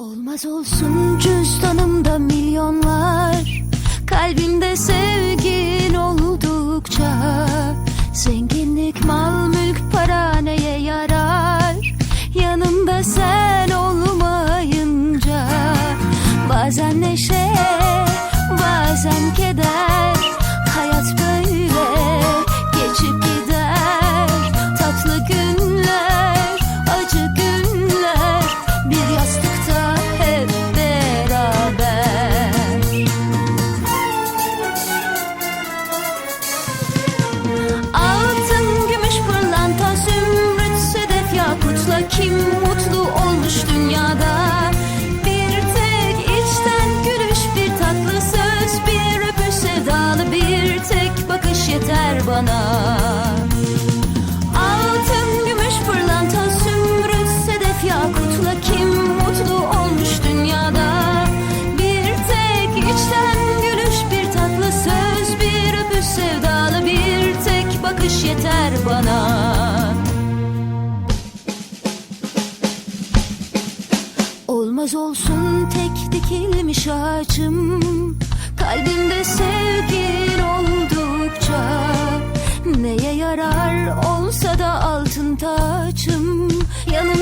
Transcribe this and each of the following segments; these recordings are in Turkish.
Olmaz olsun cüzdanımda milyonlar. Kalbimde sevgin oldukça Zenginlik, mal, mülk, para neye yarar? Yanımda sen olmayınca Bazen neşe bana. Altın, gümüş, pırlanta, sümrüt, sedef, yakutla kim mutlu olmuş dünyada? Bir tek içten gülüş, bir tatlı söz, bir öpüş sevdalı Bir tek bakış yeter bana. Olmaz olsun tek dikilmiş ağacım. Kalbimde sevgin oldukça Neye yarar? Olsa da altın taçım yanım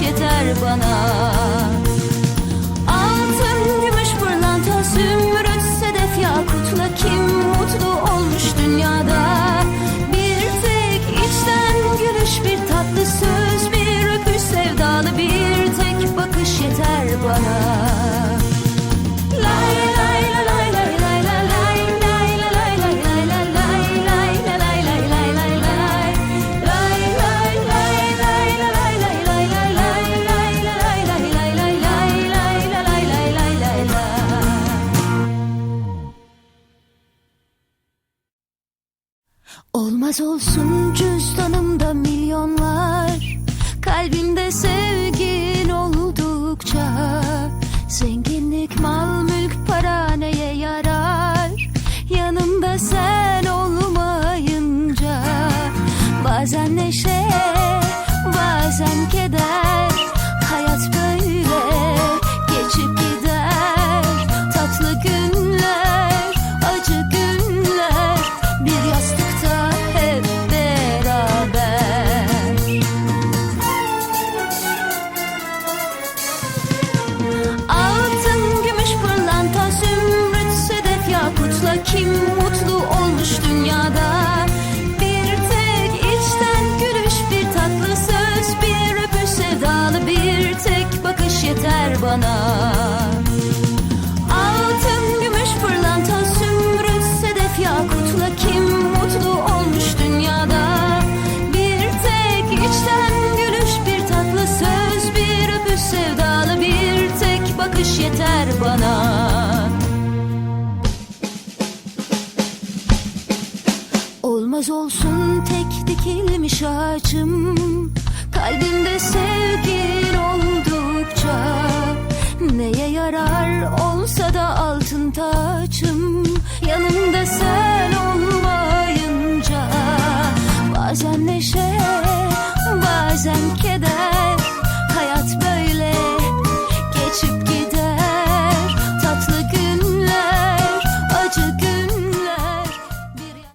yeter bana. olsun cüz. Kim mutlu olmuş dünyada? Bir tek içten gülüş bir tatlı söz Bir öpüş sevdalı bir tek bakış yeter bana. Yaz olsun tek dikilmiş ağacım. Kalbimde sevgin oldukça Neye yarar olsa da altın taçım. Yanımda